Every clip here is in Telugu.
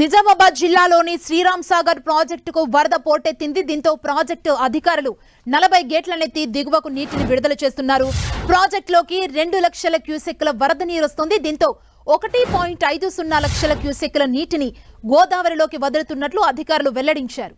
నిజామాబాద్ జిల్లాలోని శ్రీరామ్ సాగర్ ప్రాజెక్టుకు వరద పోటెత్తింది. దీంతో ప్రాజెక్టు అధికారులు నలభై గేట్లనెత్తి దిగువకు నీటిని విడుదల చేస్తున్నారు. ప్రాజెక్టులోకి రెండు లక్షల క్యూసెక్కుల వరద నీరు వస్తుంది. దీంతో ఒకటి పాయింట్ ఐదు సున్నా లక్షల క్యూసెక్కుల నీటిని గోదావరిలోకి వదులుతున్నట్లు అధికారులు వెల్లడించారు.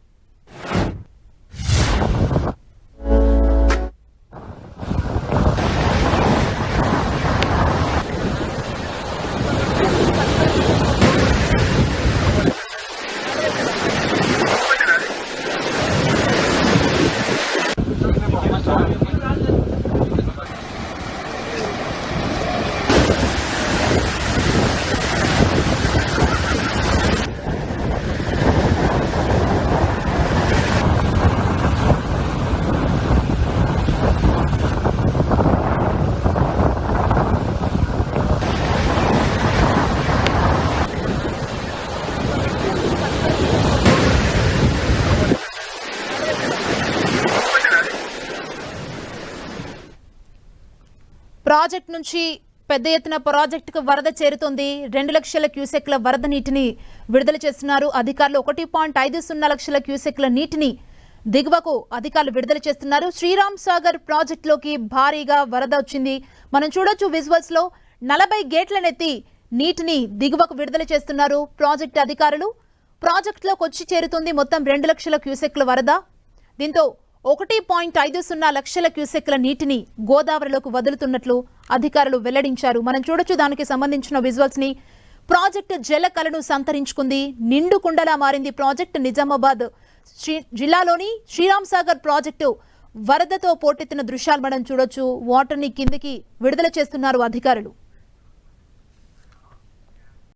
ప్రాజెక్ట్ నుంచి పెద్ద ఎత్తున ప్రాజెక్టుకు వరద చేరుతోంది. రెండు లక్షల క్యూసెక్ల వరద నీటిని విడుదల చేస్తున్నారు. అధికారులు ఒకటి పాయింట్ ఐదు సున్నా లక్షల క్యూసెక్ల నీటిని దిగువకు అధికారులు విడుదల చేస్తున్నారు. శ్రీరామ్ సాగర్ ప్రాజెక్టులోకి భారీగా వరద వచ్చింది. మనం చూడొచ్చు విజువల్స్లో నలభై గేట్లనెత్తి నీటిని దిగువకు విడుదల చేస్తున్నారు ప్రాజెక్టు అధికారులు. ప్రాజెక్టులోకి వచ్చి చేరుతుంది మొత్తం రెండు లక్షల క్యూసెక్ల వరద. దీంతో ఒకటి పాయింట్ ఐదు సున్నా లక్షల క్యూసెక్ల నీటిని గోదావరిలోకి వదులుతున్నట్లు అధికారులు వెల్లడించారు. మనం చూడొచ్చు దానికి సంబంధించిన విజువల్స్ని. ప్రాజెక్టు జల కలను సంతరించుకుంది. నిండు కుండలా మారింది ప్రాజెక్టు నిజామాబాద్. శ్రీ జిల్లాలోని శ్రీరామ్ సాగర్ ప్రాజెక్టు వరదతో పోటెత్తిన దృశ్యాలు మనం చూడొచ్చు. వాటర్ని కిందకి కిందికి విడుదల చేస్తున్నారు అధికారులు.